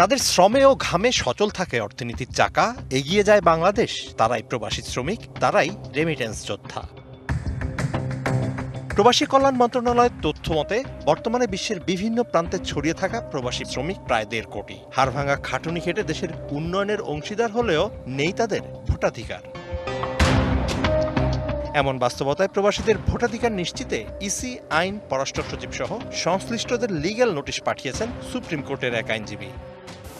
যাদের শ্রমে ও ঘামে সচল থাকে অর্থনীতির চাকা, এগিয়ে যায় বাংলাদেশ, তারাই প্রবাসী শ্রমিক, তারাই রেমিটেন্স যোদ্ধা। প্রবাসী কল্যাণ মন্ত্রণালয়ের তথ্য মতে, বর্তমানে বিশ্বের বিভিন্ন প্রান্তে ছড়িয়ে থাকা প্রবাসী শ্রমিক প্রায় দেড় কোটি। হাড়ভাঙা খাটুনি খেটে দেশের উন্নয়নের অংশীদার হলেও নেই তাদের ভোটাধিকার। এমন বাস্তবতায় প্রবাসীদের ভোটাধিকার নিশ্চিতে ইসি, আইন, পররাষ্ট্র সচিব সহ সংশ্লিষ্টদের লিগ্যাল নোটিশ পাঠিয়েছেন সুপ্রিম কোর্টের এক আইনজীবী।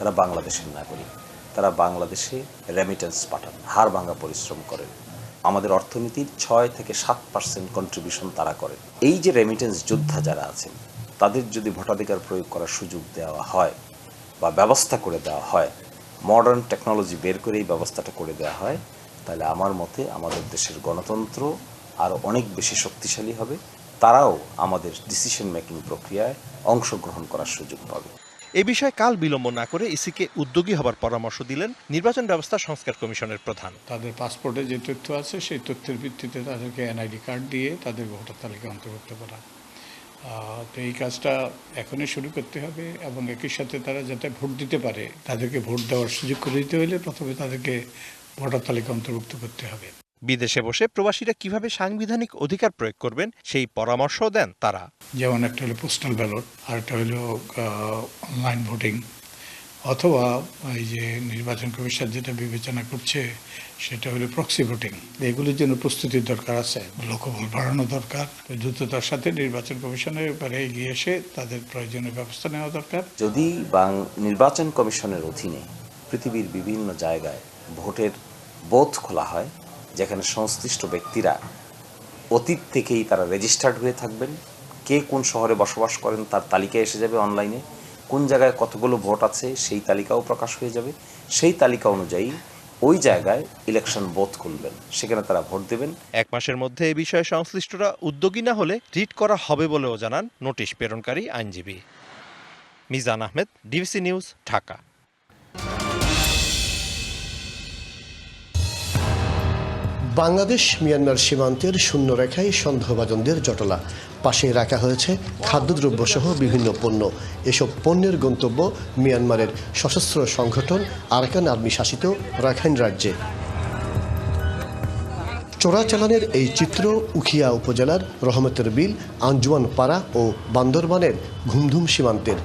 তারা বাংলাদেশের নাগরিক। তারা বাংলাদেশে রেমিটেন্স পাঠান হাড় ভাঙা পরিশ্রম করেন। আমাদের অর্থনীতির ছয় থেকে সাত পার্সেন্ট কন্ট্রিবিউশন তারা করেন। এই যে রেমিটেন্স যোদ্ধা যারা আছেন, তাদের যদি ভোটাধিকার প্রয়োগ করার সুযোগ দেওয়া হয় বা ব্যবস্থা করে দেওয়া হয় মডার্ন টেকনোলজি বের করে এই ব্যবস্থাটা করে দেওয়া হয়, তাহলে আমার মতে আমাদের দেশের গণতন্ত্র আরও অনেক বেশি শক্তিশালী হবে। তারাও আমাদের ডিসিশন মেকিং প্রক্রিয়ায় অংশগ্রহণ করার সুযোগ পাবে। এ বিষয়ে কাল বিলম্ব না করে ইসিকে উদ্যোগী হবার পরামর্শ দিলেন নির্বাচন ব্যবস্থা সংস্কার কমিশনের প্রধান। তাদের পাসপোর্টে যে তথ্য আছে, সেই তথ্যের ভিত্তিতে তাদেরকে এনআইডি কার্ড দিয়ে তাদের ভোটার তালিকায় অন্তর্ভুক্ত করা। তো এই কাজটা এখনই শুরু করতে হবে এবং একই সাথে তারা যাতে ভোট দিতে পারে, তাদেরকে ভোট দেওয়ার সুযোগ করে দিতে হলে প্রথমে তাদেরকে ভোটার তালিকা অন্তর্ভুক্ত করতে হবে। বিদেশে বসে প্রবাসীরা কীভাবে সাংবিধানিক অধিকার প্রয়োগ করবেন সেই পরামর্শ দেন তারা। যেমন একটা হলো পোস্টাল ব্যালট আর একটা হলো অনলাইন ভোটিং অথবা এই যে নির্বাচন কমিশন যেটা বিবেচনা করছে সেটা হলো প্রক্সি ভোটিং এগুলোর জন্য প্রস্তুতির দরকার আছে লোকবল বাড়ানো দরকার দ্রুততার সাথে নির্বাচন কমিশনের ব্যাপারে এগিয়ে এসে তাদের প্রয়োজনীয় ব্যবস্থা নেওয়া দরকার। যদি বাং নির্বাচন কমিশনের অধীনে পৃথিবীর বিভিন্ন জায়গায় ভোটের বোধ খোলা হয় যেখানে সংশ্লিষ্ট ব্যক্তিরা অতীত থেকেই তারা রেজিস্টার্ড হয়ে থাকবেন। কে কোন শহরে বসবাস করেন তার তালিকা এসে যাবে অনলাইনে কোন জায়গায় কতগুলো ভোট আছে সেই তালিকাও প্রকাশ হয়ে যাবে। সেই তালিকা অনুযায়ী ওই জায়গায় ইলেকশন বোধ করবেন সেখানে তারা ভোট দেবেন। এক মাসের মধ্যে এ বিষয়ে সংশ্লিষ্টরা উদ্যোগী না হলে রিট করা হবে বলেও জানান নোটিশ প্রেরণকারী আইনজীবী। Mizan Ahmed, DBC news, Dhaka. Bangladesh, Myanmar সীমান্তের শূন্য রেখায় সন্দেহভাজনদের জটলা। পাশে রাখা হয়েছে খাদ্যদ্রব্য সহ বিভিন্ন পণ্য। এসব পণ্যের গন্তব্য মিয়ানমারের সশস্ত্র সংগঠন আরাকান আর্মি শাসিত রাখাইন রাজ্যে। চোরাচালানের এই চিত্র উখিয়া উপজেলার রহমতের বিল, আঞ্জুয়ান পাড়া ও বান্দরবানের ঘুমধুম সীমান্তের।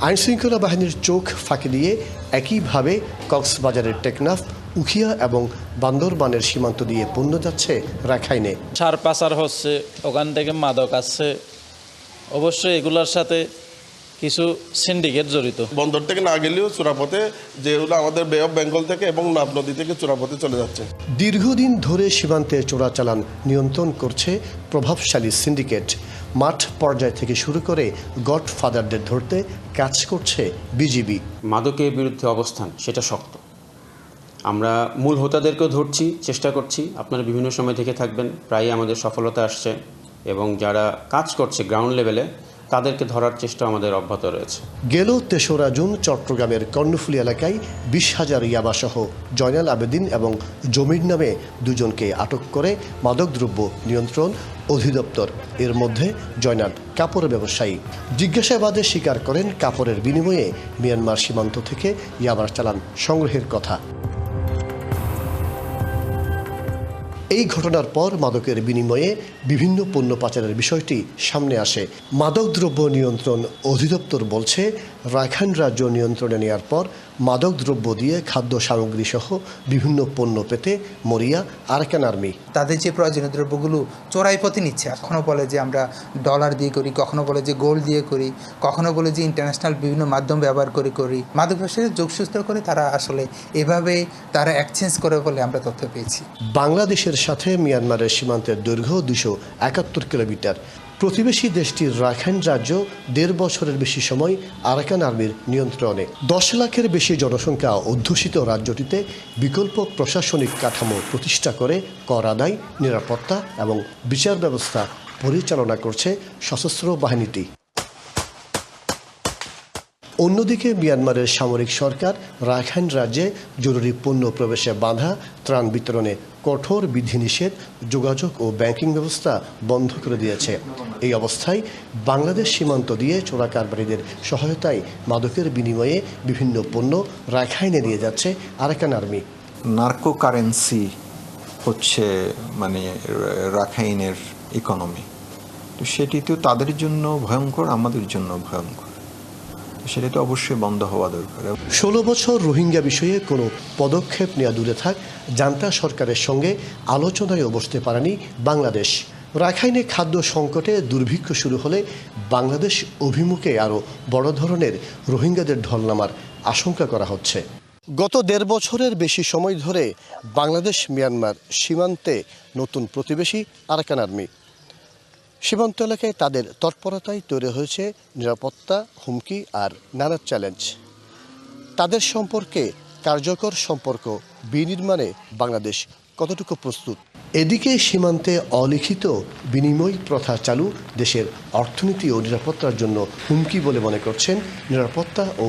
আইনশৃঙ্খলা বাহিনীর চোখ ফাঁকি দিয়ে একইভাবে কক্সবাজারের টেকনাফ উখিয়া এবং বান্দরবানের সীমান্ত দিয়ে পণ্য যাচ্ছে রাখাইনে। সার পাচার হচ্ছে ওখান থেকে মাদক আসছে। অবশ্যই এগুলোর সাথে কিছু সিন্ডিকেট জড়িত। বন্দর থেকে না গেলেও চূড়াপথে যেগুলো আমাদের বে অফ বেঙ্গল থেকে এবং নাব নদী থেকে চূড়াপথে চলে যাচ্ছে। দীর্ঘদিন ধরে সীমান্তে চোরাচালান নিয়ন্ত্রণ করছে প্রভাবশালী সিন্ডিকেট মাঠ পর্যায় থেকে শুরু করে গডফাদারদের ধরতে কাজ করছে বিজিবি। মাদকের বিরুদ্ধে অবস্থান সেটা শক্ত। আমরা মূল হোতাদেরকেও ধরছি, চেষ্টা করছি। আপনারা বিভিন্ন সময় থেকে থাকবেন, প্রায়ই আমাদের সফলতা আসছে এবং যারা কাজ করছে গ্রাউন্ড লেভেলে তাদেরকে ধরার চেষ্টা আমাদের অব্যাহত রয়েছে। গেল তেসরা জুন চট্টগ্রামের কর্ণফুলী এলাকায় বিশ হাজার ইয়াবাসহ জয়নাল আবেদিন এবং জমির নামে দুজনকে আটক করে মাদকদ্রব্য নিয়ন্ত্রণ অধিদপ্তর। এর মধ্যে জয়নাল কাপড় ব্যবসায়ী। জিজ্ঞাসাবাদে স্বীকার করেন, কাপড়ের বিনিময়ে মিয়ানমার সীমান্ত থেকে ইয়াবার চালান সংগ্রহের কথা। এই ঘটনার পর মাদকের বিনিময়ে বিভিন্ন পণ্য পাচারের বিষয়টি সামনে আসে। মাদকদ্রব্য নিয়ন্ত্রণ অধিদপ্তর বলছে রাখাইন রাজ্য নিয়ন্ত্রণে নেওয়ার পর মাদকদ্রব্য দিয়ে খাদ্য সামগ্রী সহ বিভিন্ন পণ্য পেতে মরিয়া আরাকান আর্মি। তাদের যে প্রয়োজনীয় দ্রব্যগুলো চোরাই পথে নিচ্ছে কখনো বলে যে আমরা ডলার দিয়ে করি কখনো বলে যে গোল্ড দিয়ে করি কখনো বলে যে ইন্টারন্যাশনাল বিভিন্ন মাধ্যম ব্যবহার করে করি। মাদক ব্যবসায়ীরা যোগসূত্র করে তারা আসলে এভাবে তারা এক্সচেঞ্জ করে বলে আমরা তথ্য পেয়েছি। বাংলাদেশের সাথে মিয়ানমারের সীমান্তের দৈর্ঘ্য দুশো একাত্তর কিলোমিটার। প্রতিবেশী দেশটির রাখাইন রাজ্য দেড় বছরের বেশি সময় আরাকান আর্মির নিয়ন্ত্রণে। দশ লাখের বেশি জনসংখ্যা অধ্যুষিত রাজ্যটিতে বিকল্প প্রশাসনিক কাঠামো প্রতিষ্ঠা করে কর আদায়, নিরাপত্তা এবং বিচার ব্যবস্থা পরিচালনা করছে সশস্ত্র বাহিনীটি। অন্যদিকে মিয়ানমারের সামরিক সরকার রাখাইন রাজ্যে জরুরি পণ্য প্রবেশে বাধা, ত্রাণ বিতরণে কঠোর বিধিনিষেধ, যোগাযোগ ও ব্যাংকিং ব্যবস্থা বন্ধ করে দিয়েছে। এই অবস্থায় বাংলাদেশ সীমান্ত দিয়ে চোরাকারবারীদের সহায়তায় মাদকের বিনিময়ে বিভিন্ন পণ্য রাখাইনে নিয়ে যাচ্ছে আরাকান আর্মি। নার্কো কারেন্সি হচ্ছে মানে রাখাইনের ইকোনমি তো সেটি তো তাদের জন্য ভয়ঙ্কর, আমাদের জন্য ভয়ঙ্কর। সেটা তো অবশ্যই বন্ধ হওয়া দরকার। ষোলো বছর রোহিঙ্গা বিষয়ে কোনো পদক্ষেপ নেওয়া দূরে থাক, জান্তা সরকারের সঙ্গে আলোচনায় বসতে পারেনি বাংলাদেশ। রাখাইনে খাদ্য সংকটে দুর্ভিক্ষ শুরু হলে বাংলাদেশ অভিমুখে আরও বড় ধরনের রোহিঙ্গাদের ঢল নামার আশঙ্কা করা হচ্ছে। গত দেড় বছরের বেশি সময় ধরে বাংলাদেশ মিয়ানমার সীমান্তে নতুন প্রতিবেশী আরাকান আর্মি সীমান্ত এলাকায় তাদের তৎপরতায় তৈরি হয়েছে নিরাপত্তা, হুমকি আর নানা চ্যালেঞ্জ তাদের সম্পর্কে কার্যকর সম্পর্ক বিনির্মাণে বাংলাদেশ কতটুকু প্রস্তুত? এদিকে সীমান্তে অলিখিত বিনিময় প্রথা চালু দেশের অর্থনীতি ও নিরাপত্তার জন্য হুমকি বলে মনে করছেন নিরাপত্তা ও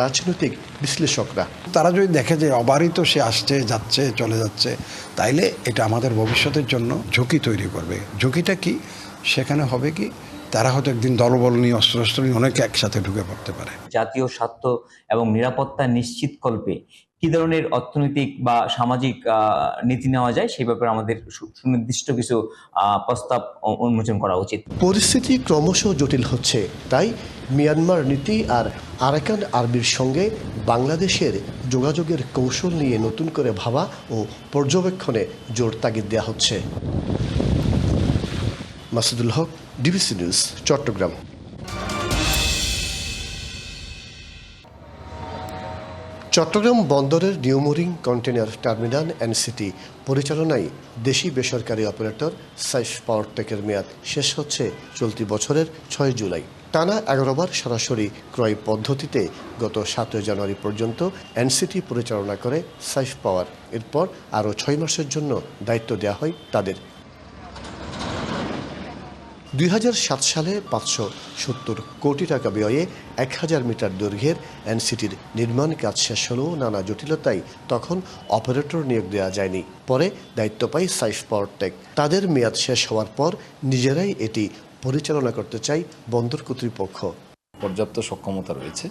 রাজনৈতিক বিশ্লেষকরা। তারা যদি দেখে যে অবারিত সে আসছে, যাচ্ছে, চলে যাচ্ছে, তাইলে এটা আমাদের ভবিষ্যতের জন্য ঝুঁকি তৈরি করবে। ঝুঁকিটা কি? সেখানে হবে কি তারা হয়তো একদিন দলবল নিয়ে অস্ত্র অস্ত্র নিয়ে অনেকে একসাথে ঢুকে পড়তে পারে। জাতীয় স্বার্থ এবং নিরাপত্তা নিশ্চিতকল্পে কি ধরনের অর্থনৈতিক বা সামাজিক নীতি নেওয়া যায় সেই ব্যাপারে আমাদের সু- সুনির্দিষ্ট কিছু প্রস্তাব উন্মোচন করা উচিত। পরিস্থিতি ক্রমশ জটিল হচ্ছে তাই মিয়ানমার নীতি আর আরাকান আরবির সঙ্গে বাংলাদেশের যোগাযোগের কৌশল নিয়ে নতুন করে ভাবা ও পর্যবেক্ষণে জোর তাগিদ দেওয়া হচ্ছে। Masudul Haque, DBC news, Chattogram. Chittagong বন্দরের নিউমোরিং কন্টেনার টার্মিনাল এনসিটি পরিচালনায় দেশি বেসরকারি অপারেটর সাইফ পাওয়ারটেকের মেয়াদ শেষ হচ্ছে চলতি বছরের ছয় জুলাই। টানা এগারোবার সরাসরি ক্রয় পদ্ধতিতে গত সাতই জানুয়ারি পর্যন্ত এনসিটি পরিচালনা করে সাইফ পাওয়ার। এরপর আরও ছয় মাসের জন্য দায়িত্ব দেওয়া হয় তাদের। দুই হাজার সাত সালে পাঁচশো সত্তর কোটি টাকা ব্যয়ে এক হাজার মিটার দৈর্ঘ্যের এনসিটির নির্মাণ কাজ শেষ হলেও নানা জটিলতায় তখন অপারেটর নিয়োগ দেওয়া যায়নি। পরে দায়িত্ব পায় সাইফ পাওয়ারটেক। তাদের মেয়াদ শেষ হওয়ার পর নিজেরাই এটি পরিচালনা করতে চাই বন্দর কর্তৃপক্ষ। পর্যাপ্ত সক্ষমতা রয়েছে।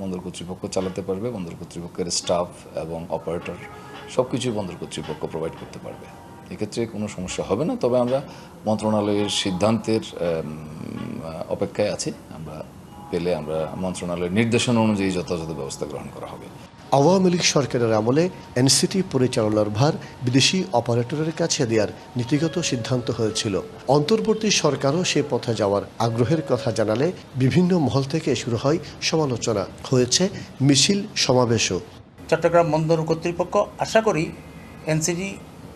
বন্দর কর্তৃপক্ষ চালাতে পারবে, বন্দর কর্তৃপক্ষের স্টাফ এবং অপারেটর সব কিছুই বন্দর কর্তৃপক্ষ প্রোভাইড করতে পারবে। এক্ষেত্রে কোনো সমস্যা হবে না তবে আমরা মন্ত্রণালয়ের সিদ্ধান্তের অপেক্ষায় আছি। আমরা পেলে আমরা মন্ত্রণালয়ের নির্দেশনা অনুযায়ী যথাযথ ব্যবস্থা গ্রহণ করা হবে। আওয়ামী লীগ সরকারের আমলে এনসিটি পরিচালনার ভার বিদেশি অপারেটরের কাছে দেওয়ার নীতিগত সিদ্ধান্ত হয়েছিল। অন্তর্বর্তী সরকারও সে পথে যাওয়ার আগ্রহের কথা জানালে বিভিন্ন মহল থেকে শুরু হয় সমালোচনা। হয়েছে মিছিল সমাবেশও। চট্টগ্রাম বন্দর কর্তৃপক্ষ আশা করি এনসিডি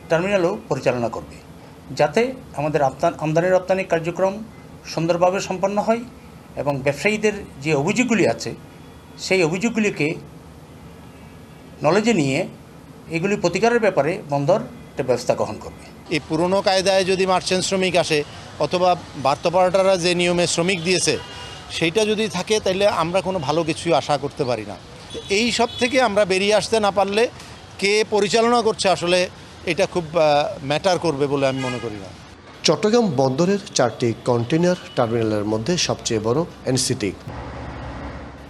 টার্মিনালও পরিচালনা করবে, যাতে আমাদের আমদান- রপ্তানি কার্যক্রম সুন্দরভাবে সম্পন্ন হয় এবং ব্যবসায়ীদের যে অভিযোগগুলি আছে, সেই অভিযোগগুলিকে নলেজে নিয়ে এগুলি প্রতিকারের ব্যাপারে বন্দর একটা ব্যবস্থা গ্রহণ করবে। এই পুরনো কায়দায় যদি মার্চেন্ট শ্রমিক আসে অথবা বার্তাপাড়াটারা যে নিয়মে শ্রমিক দিয়েছে, সেইটা যদি থাকে তাহলে আমরা কোনো ভালো কিছুই আশা করতে পারি না। এই সব থেকে আমরা বেরিয়ে আসতে না পারলে কে পরিচালনা করছে আসলে এটা খুব ম্যাটার করবে বলে আমি মনে করি না। চট্টগ্রাম বন্দরের চারটি কন্টেনার টার্মিনালের মধ্যে সবচেয়ে বড় NCT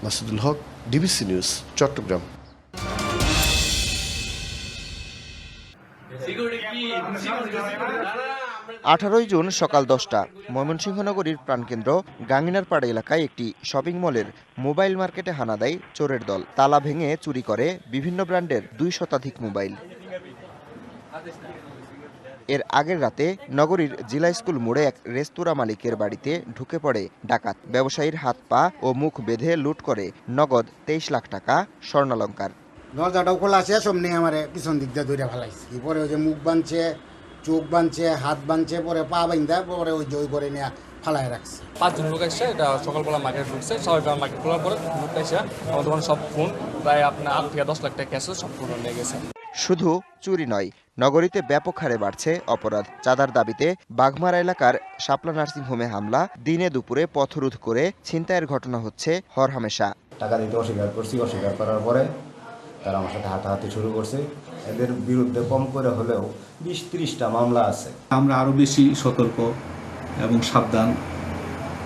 Masudul Haque DBC news Chattogram. আঠারোই জুন সকাল দশটা ময়মনসিংহ নগরীর প্রাণকেন্দ্র গাঙ্গিনারপাড়া এলাকায় একটি শপিং মলের মোবাইল মার্কেটে হানা দেয় চোরের দল। তালা ভেঙে চুরি করে বিভিন্ন ব্র্যান্ডের দুই শতাধিক মোবাইল এর আগের রাতে নগরীর জিলা স্কুল মোড়ে এক রেস্তোরাঁ মালিকের বাড়িতে ঢুকে পড়ে ডাকাত। ব্যবসায়ীর হাত পা ও মুখ বেঁধে লুট করে নগদ তেইশ লাখ টাকা স্বর্ণালঙ্কার। দরজাটাও খোলা আছে সমনি আমার পিছন দিক দিয়ে দৌড়ে ফেলাইছে। পরে ওই যে মুখ বাঁধছে চোখ বাঁধছে হাত বাঁধছে পরে পা বাঁধা পরে ওই জয় করে নিয়ে ফালাই রাখছে। পাঁচজন লোক এসছে এটা সকালবেলা মার্কেট ঢুকছে সবাই মার্কেট খোলার পরে লোক এসে আমার দোকানে সব ফোন প্রায় আপনার আট থেকে দশ লাখ টাকা ক্যাশ সব ফোন নিয়ে গেছে। শুধু চুরি নয় নগরীতে ব্যাপক হারে বাড়ছে অপরাধ। চাঁদার দাবিতে বাঘমারা এলাকার শাপলা নার্সিংহোমে হামলা। দিনে দুপুরে পথরোধ করে ছিনতাইয়ের ঘটনা হচ্ছে হরহামেশা। টাকা দিতে অস্বীকার করছি অস্বীকার করার পরে তারা আমার সাথে হাঁটাহাঁটি শুরু করছে। এদের বিরুদ্ধে কম করে হলেও বিশ তিরিশটা মামলা আছে। আমরা আরও বেশি সতর্ক এবং সাবধান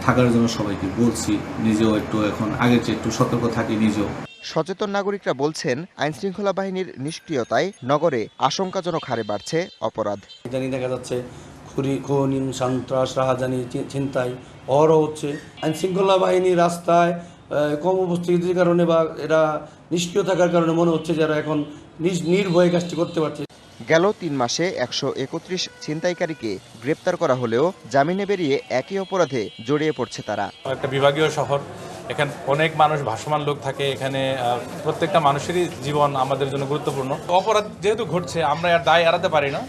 থাকার জন্য সবাইকে বলছি নিজেও একটু এখন আগের চেয়ে একটু সতর্ক থাকি নিজেও। সচেতন নাগরিকরা বলছেন আইনশৃঙ্খলা বাহিনীর নিষ্ক্রিয়তায় নগরে আশঙ্কাজনক হারে বাড়ছে অপরাধ। ইদানিং দেখা যাচ্ছে খুরি খুন সন্ত্রাস রাহাজানি ছিনতাই অহরহ হচ্ছে। আইন শৃঙ্খলা বাহিনী রাস্তায় কম উপস্থিতির কারণে বা এরা নিষ্ক্রিয় থাকার কারণে মনে হচ্ছে যারা এখন নিজ নির্ভয়ে কাজটি করতে পারছে। গেল তিন মাসে একশো একত্রিশ ছিনতাইকারীকে গ্রেপ্তার করা হলেও জামিনে বেরিয়ে একই অপরাধে জড়িয়ে পড়ছে তারা। একটা বিভাগীয় শহর এখানে অনেক মানুষ, ভাসমান লোক থাকে এখানে প্রত্যেকটা মানুষেরই জীবন আমাদের জন্য গুরুত্বপূর্ণ। অপরাধ যেহেতু ঘটছে, আমরা আর দায় এড়াতে পারি না।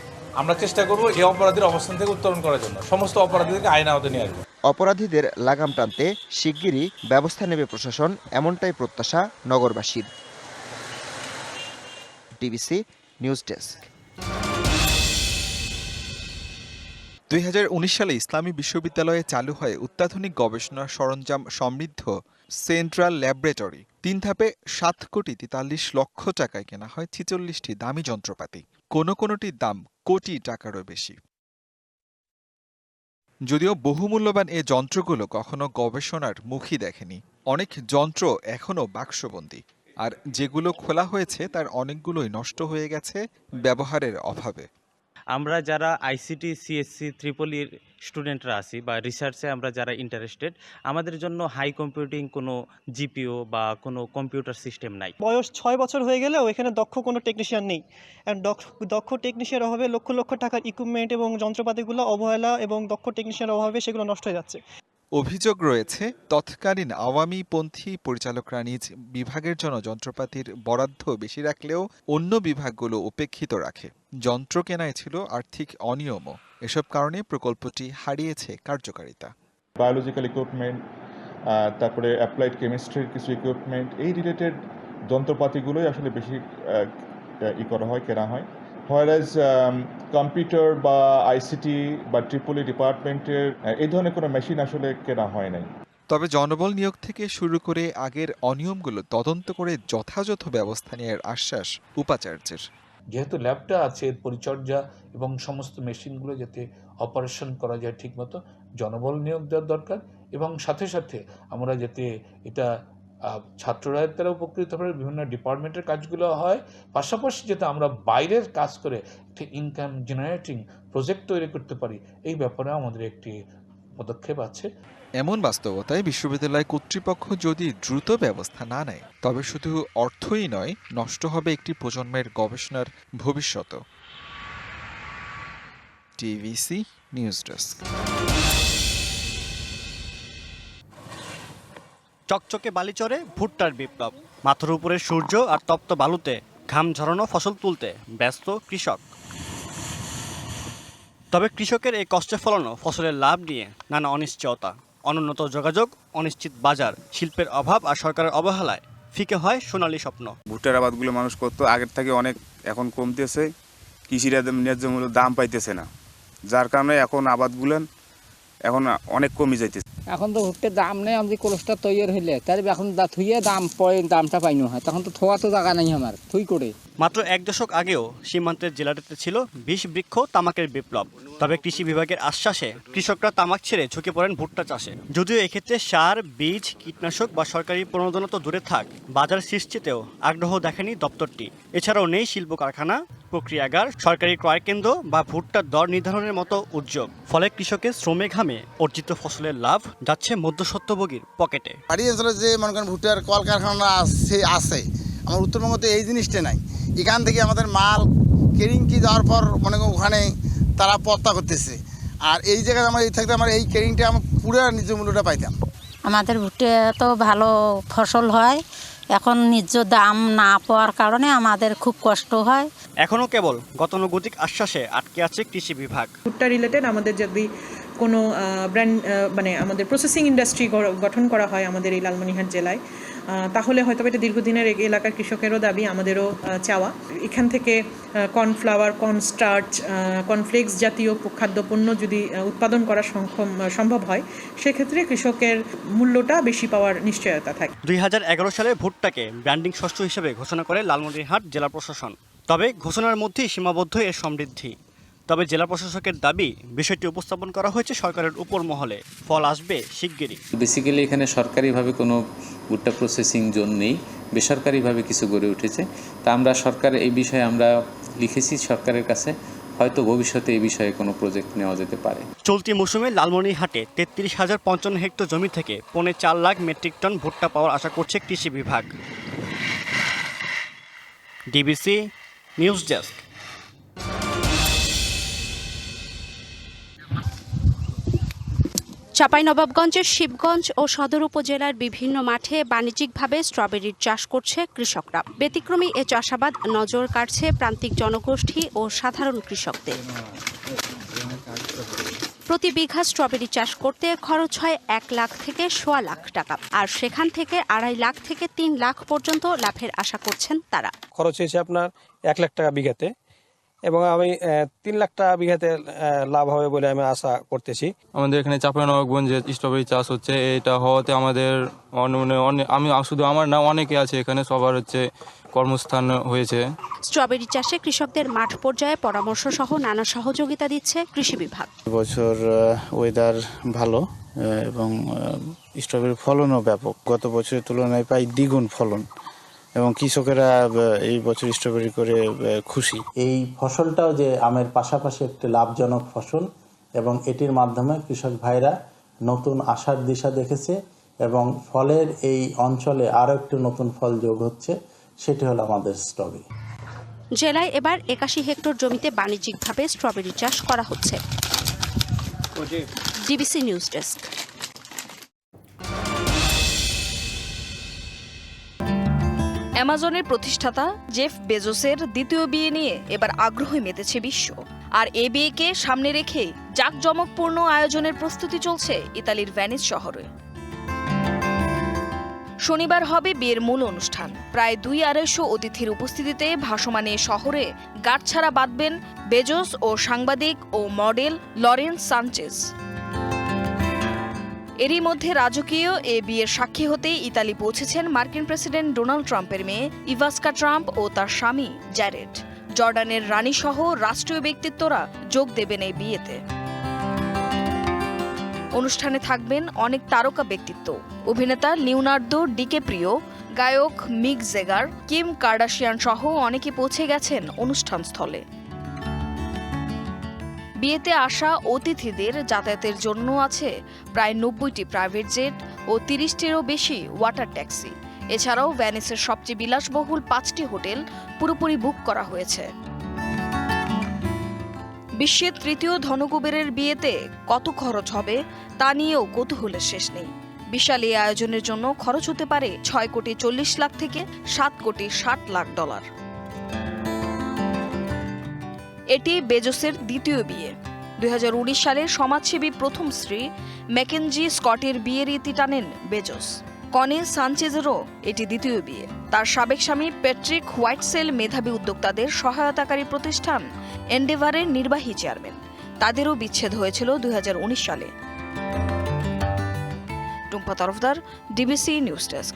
আমরা চেষ্টা করব এই অপরাধীর অবস্থান থেকে উত্তরণ করার জন্য। সমস্ত অপরাধীদেরকে আইন আওতে নিয়ে আসব। অপরাধীদের লাগাম টানতে শিগগিরই ব্যবস্থা নেবে প্রশাসন, এমনটাই প্রত্যাশা নগরবাসীর। DBC news desk. দুই হাজার উনিশ সালে ইসলামী বিশ্ববিদ্যালয়ে চালু হয় অত্যাধুনিক গবেষণা সরঞ্জাম সমৃদ্ধ সেন্ট্রাল ল্যাবরেটরি। তিন ধাপে সাত কোটি তেতাল্লিশ লক্ষ টাকায় কেনা হয় ছিচল্লিশটি দামি যন্ত্রপাতি। কোনো কোনোটির দাম কোটি টাকারও বেশি। যদিও বহুমূল্যবান এ যন্ত্রগুলো কখনো গবেষণার মুখই দেখেনি, অনেক যন্ত্র এখনও বাক্সবন্দী। আর যেগুলো খোলা হয়েছে তার অনেকগুলোই নষ্ট হয়ে গেছে ব্যবহারের অভাবে। আমরা যারা আইসিটি সিএসসি ত্রিপলির স্টুডেন্টরা আসি বা রিসার্চে আমরা যারা ইন্টারেস্টেড আমাদের জন্য হাই কম্পিউটিং কোনো জিপিও বা কোনো কম্পিউটার সিস্টেম নাই। বয়স ছয় বছর হয়ে গেলেও এখানে দক্ষ কোনো টেকনিশিয়ান নেই। দক্ষ টেকনিশিয়ান অভাবে লক্ষ লক্ষ টাকার ইকুইপমেন্ট এবং যন্ত্রপাতিগুলো অবহেলা এবং দক্ষ টেকনিশিয়ান অভাবে সেগুলো নষ্ট হয়ে যাচ্ছে। অভিযোগ রয়েছে, তৎকালীন আওয়ামী পন্থী পরিচালকরা নিজ বিভাগের জন্য যন্ত্রপাতির বরাদ্দ বেশি রাখলেও অন্য বিভাগগুলো উপেক্ষিত রাখে। যন্ত্র কেনায় ছিল আর্থিক অনিয়মও। এসব কারণে প্রকল্পটি হারিয়েছে কার্যকারিতা। বায়োলজিক্যাল ইকুইপমেন্ট তারপরে অ্যাপ্লাইড কেমিস্ট্রির কিছু ইকুইপমেন্ট এই রিলেটেড যন্ত্রপাতিগুলোই আসলে বেশি ই করা হয়, কেনা হয়। হোয়ারাজ কম্পিউটার বা আইসিটি বা ট্রিপলি ডিপার্টমেন্টের এই ধরনের কোনো মেশিন আসলে কেনা হয় নাই। তবে জনবল নিয়োগ থেকে শুরু করে আগের অনিয়মগুলো তদন্ত করে যথাযথ ব্যবস্থা নেওয়ার আশ্বাস উপাচার্যের। যেহেতু ল্যাবটা আছে এর পরিচর্যা এবং সমস্ত মেশিনগুলো যাতে অপারেশন করা যায় ঠিকমতো জনবল নিয়োগ দেওয়ার দরকার এবং সাথে সাথে আমরা যাতে এটা ছাত্ররা তারা উপকৃত হবে বিভিন্ন ডিপার্টমেন্টের কাজগুলো হয়। পাশাপাশি যাতে আমরা বাইরের কাজ করে একটি ইনকাম জেনারেটিং প্রজেক্ট তৈরি করতে পারি, এই ব্যাপারে আমাদের একটি পদক্ষেপ আছে। এমন বাস্তবতায় বিশ্ববিদ্যালয় কর্তৃপক্ষ যদি দ্রুত ব্যবস্থা না নেয়, তবে শুধু অর্থই নয়, নষ্ট হবে একটি প্রজন্মের গবেষণার ভবিষ্যৎ টিভিসি নিউজ ডেস্ক। চকচকে বালিচরে ভুট্টার বিপ্লব। মাথার উপরে সূর্য আর তপ্ত বালুতে ঘাম ঝরানো ফসল তুলতে ব্যস্ত কৃষক। তবে কৃষকের এই কষ্টে ফলানো ফসলের লাভ নিয়ে নানা অনিশ্চয়তা। অনুন্নত যোগাযোগ, অনিশ্চিত বাজার, শিল্পের অভাব আর সরকারের অবহেলায় ফিকে হয় সোনালী স্বপ্ন। ভুট্টার আবাদগুলো মানুষ করতো, আগের থেকে অনেক এখন কমতেছে, কৃষিরা ন্যায্য মূল্য দাম পাইতেছে না। যার কারণে এখন আবাদগুলো এখন অনেক কমে যাইতেছে। এখন তো ভুট্টের দাম নেই, আমি কলসটা তৈরি হইলে তার এখন থুয়ে দাম পরে দামটা পাইনি হয়। তখন তো থোয়া তো জায়গা নাই আমার, থুই করে। মাত্র এক দশক আগেও সীমান্তের জেলাটিতে ছিল বিষ বৃক্ষ তামাকের বিপ্লব। তবে কৃষি বিভাগের আশ্বাসে কৃষকরা তামাক ছেড়ে ঝুঁকে পড়েন ভুট্টা চাষে। যদিও এক্ষেত্রে সার, বীজ, কীটনাশক বা সরকারি প্রণোদনা তো দূরে থাক, বাজার সৃষ্টিতেও আগ্রহ দেখেনি দপ্তরটি। এছাড়াও নেই শিল্প কারখানা, প্রক্রিয়াগার, সরকারি ক্রয় কেন্দ্র বা ভুট্টার দর নির্ধারণের মতো উদ্যোগ। ফলে কৃষকের শ্রমে ঘামে অর্জিত ফসলের লাভ যাচ্ছে মধ্যস্বত্বভোগীর পকেটে। যে মনে করেন ভুট্টার কলকারখানা আছে আমার উত্তরবঙ্গতে এই জিনিসটা নাই। এখান থেকে আমাদের মাল কেরিংকি যাওয়ার পর মনে ওখানে তারা পত্তা করতেছে। আর এই জায়গায় আমার এই থাকতে আমার এই কেরিংটা আমার পুরো নিজ মূল্যটা পাইতাম। আমাদের ভুট্টে তো ভালো ফসল হয়। এখন ন্যায্য দাম না পাওয়ার কারণে আমাদের খুব কষ্ট হয়। এখনও কেবল গতানুগতিক আশ্বাসে আটকে আছে কৃষি বিভাগ। ভুট্টা রিলেটেড আমাদের যদি কোনো ব্র্যান্ড মানে আমাদের প্রসেসিং ইন্ডাস্ট্রি গঠন করা হয় আমাদের এই লালমনিরহাট জেলায়। তাহলে হয়তো এটা দীর্ঘদিনের এলাকার কৃষকেরও দাবি, আমাদেরও চাওয়া। এখান থেকে কর্নফ্লাওয়ার, কর্নস্টার্চ কর্নফ্লেক্স জাতীয় খাদ্যপণ্য যদি উৎপাদন করা সক্ষম সম্ভব হয়, সেক্ষেত্রে কৃষকের মূল্যটা বেশি পাওয়ার নিশ্চয়তা থাকে। দুই হাজার এগারো সালে ভুট্টাকে ব্র্যান্ডিং শস্য হিসেবে ঘোষণা করে লালমনিরহাট জেলা প্রশাসন। তবে ঘোষণার মধ্যেই সীমাবদ্ধ এর সমৃদ্ধি। তবে জেলা প্রশাসকের দাবি বিষয়টি উপস্থাপন করা হয়েছে সরকারের উপর মহলে ফল আসবে শিগগিরই। বেসিক্যালি এখানে সরকারিভাবে কোনো ভুট্টা প্রসেসিং জোন নেই। বেসরকারিভাবে কিছু গড়ে উঠেছে। তা আমরা সরকার এই বিষয়ে আমরা লিখেছি সরকারের কাছে। হয়তো ভবিষ্যতে এই বিষয়ে কোনো প্রজেক্ট নেওয়া যেতে পারে। চলতি মৌসুমে লালমনিরহাটে তেত্রিশ হাজার পঞ্চান্ন হেক্টর জমি থেকে পৌনে চার লাখ মেট্রিক টন ভুট্টা পাওয়ার আশা করছে কৃষি বিভাগ। ডিবিসি নিউজ ডেস্ক চাঁপাইনবাবগঞ্জের শিবগঞ্জ ও সদর উপজেলার বিভিন্ন মাঠে বাণিজ্যিকভাবে স্ট্রবেরির চাষ করছে কৃষকরা। ব্যতিক্রমী এ চাষাবাদ নজর কাটছে প্রান্তিক জনগোষ্ঠী ও সাধারণ কৃষকদের। প্রতি বিঘা স্ট্রবেরি চাষ করতে খরচ হয় এক লাখ থেকে সোয়া লাখ টাকা, আর সেখান থেকে আড়াই লাখ থেকে তিন লাখ পর্যন্ত লাভের আশা করছেন তারা। খরচ হয়েছে আপনার এক লাখ টাকা বিঘাতে। এবং আমি তিন লাখ টাকা বিঘাতে লাভ হবে বলে আমি আশা করতেছি। আমাদের এখানে চাঁপাইনবাবগঞ্জে স্ট্রবেরি চাষ হচ্ছে। এটা হওয়াতে আমাদের অন্য- মানে অনেক আমি শুধু আমার না অনেকে আছে এখানে সবার হচ্ছে কর্মস্থান হয়েছে। স্ট্রবেরি চাষে কৃষকদের মাঠ পর্যায়ে পরামর্শ সহ নানা সহযোগিতা দিচ্ছে কৃষি বিভাগ। বছর ওয়েদার ভালো এবং স্ট্রবেরির ফলনও ব্যাপক। গত বছরের তুলনায় প্রায় দ্বিগুণ ফলন। এবং কৃষকেরা এই বছর স্ট্রবেরি করে খুশি। এই ফসলটাও যে আমের পাশাপাশি একটি লাভজনক ফসল এবং এটির মাধ্যমে কৃষক ভাইরা নতুন আশার দিশা দেখেছে এবং ফলের এই অঞ্চলে আরও একটি নতুন ফল যোগ হচ্ছে সেটি হলো আমাদের স্ট্রবেরি জেলায় এবার একাশি হেক্টর জমিতে বাণিজ্যিকভাবে স্ট্রবেরি চাষ করা হচ্ছে। DBC news desk. অ্যামাজনের প্রতিষ্ঠাতা জেফ বেজোসের দ্বিতীয় বিয়ে নিয়ে এবার আগ্রহে মেতেছে বিশ্ব। আর এ বিয়েকে সামনে রেখে জাঁকজমকপূর্ণ আয়োজনের প্রস্তুতি চলছে ইতালির ভ্যানিস শহরে। শনিবার হবে বিয়ের মূল অনুষ্ঠান। প্রায় দুই আড়াইশো অতিথির উপস্থিতিতে ভাসমান শহরে গাঁটছাড়া বাঁধবেন বেজোস ও সাংবাদিক ও মডেল লরেন্স সানচেজ। এরই মধ্যে রাজকীয় এ বিয়ের সাক্ষী হতেই ইতালি পৌঁছেছেন মার্কিন প্রেসিডেন্ট ডোনাল্ড ট্রাম্পের মেয়ে ইভাস্কা ট্রাম্প ও তার স্বামী জ্যারেড। জর্ডানের রানী সহ রাষ্ট্রীয় ব্যক্তিত্বরা যোগ দেবেন এই বিয়েতে। অনুষ্ঠানে থাকবেন অনেক তারকা ব্যক্তিত্ব। অভিনেতা লিওনার্দো ডিকেপ্রিয় গায়ক মিক জেগার, কিম কার্ডাশিয়ান সহ অনেকে পৌঁছে গেছেন অনুষ্ঠানস্থলে। বিয়েতে আসা অতিথিদের যাতায়াতের জন্য আছে প্রায় নব্বইটি প্রাইভেট জেট ও তিরিশটিরও বেশি ওয়াটার ট্যাক্সি এছাড়াও ভ্যানিসের সবচেয়ে বিলাসবহুল পাঁচটি হোটেল পুরোপুরি বুক করা হয়েছে। বিশ্বের তৃতীয় ধনকুবেরের বিয়েতে কত খরচ হবে তা নিয়েও কৌতূহলের শেষ নেই। বিশাল এই আয়োজনের জন্য খরচ হতে পারে ছয় কোটি চল্লিশ লাখ থেকে সাত কোটি ষাট লাখ ডলার। এটি বেজোসের দ্বিতীয় বিয়ে। দুই সালে সমাজসেবী প্রথম স্ত্রী ম্যাকেনজি স্কটের বিয়ের ইতি টানেন বেজোস। কনে সানচেজেরও এটি দ্বিতীয় বিয়ে। তার সাবেক স্বামী প্যাট্রিক হোয়াইটসেল মেধাবী উদ্যোক্তাদের সহায়তাকারী প্রতিষ্ঠান এন্ডেভারের নির্বাহী চেয়ারম্যান। তাদেরও বিচ্ছেদ হয়েছিল দুই হাজার উনিশ সালে। Tumpa Tarafdar, DBC news desk.